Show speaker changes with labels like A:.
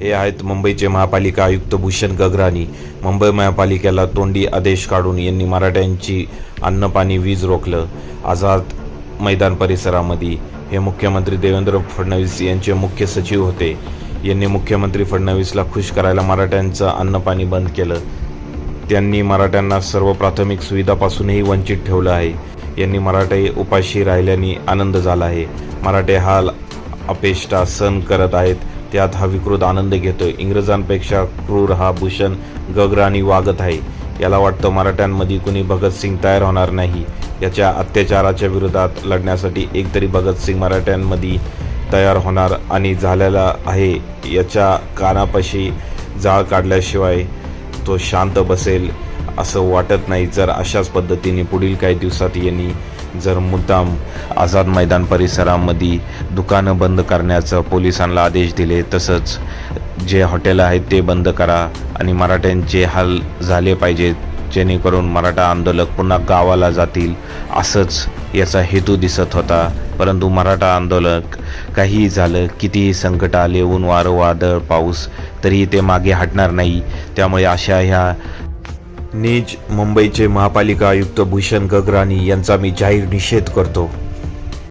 A: हे आहेत मुंबईचे महापालिका आयुक्त भूषण गगराणी मुंबई महापालिकेला तोंडी आदेश काढून यांनी मराठ्यांची अन्न पाणी वीज रोखलं. आझाद मैदान परिसरामध्ये हे मुख्यमंत्री देवेंद्र फडणवीस यांचे मुख्य सचिव होते. यांनी मुख्यमंत्री फडणवीसला खुश करायला मराठ्यांचं अन्न पाणी बंद केलं. त्यांनी मराठ्यांना सर्व प्राथमिक सुविधापासूनही वंचित ठेवलं आहे. यांनी मराठे उपाशी राहिल्याने आनंद झाला आहे. मराठे हा अपेष्टा सण करत आहेत. त्यात हा विकृत आनंद घेतोय. इंग्रजांपेक्षा क्रूर हा भूषण गगराणी वागत आहे. याला वाटतं मराठ्यांमध्ये कुणी भगतसिंग तयार होणार नाही. याच्या अत्याचाराच्या विरोधात लढण्यासाठी एकतरी भगतसिंग मराठ्यांमध्ये तयार होणार आणि झालेला आहे. याच्या कानापाशी जाळ काढल्याशिवाय तो शांत बसेल असं वाटत नाही. जर अशाच पद्धतीने पुढील काही दिवसात यांनी जर मुद्दाम आझाद मैदान परिसरामध्ये दुकानं बंद करण्याचं पोलिसांना आदेश दिले तसंच जे हॉटेल आहेत ते बंद करा आणि मराठ्यांचे हाल झाले पाहिजेत जेणेकरून मराठा आंदोलक पुन्हा गावाला जातील असंच याचा हेतू दिसत होता. परंतु मराठा आंदोलक काहीही झालं कितीही संकट आले ऊन वारं वादळ पाऊस तरीही ते मागे हटणार नाही. त्यामुळे अशा ह्या नीज मुंबईचे महापालिका आयुक्त भूषण गगराणी यांचा मी जाहीर निषेध करतो.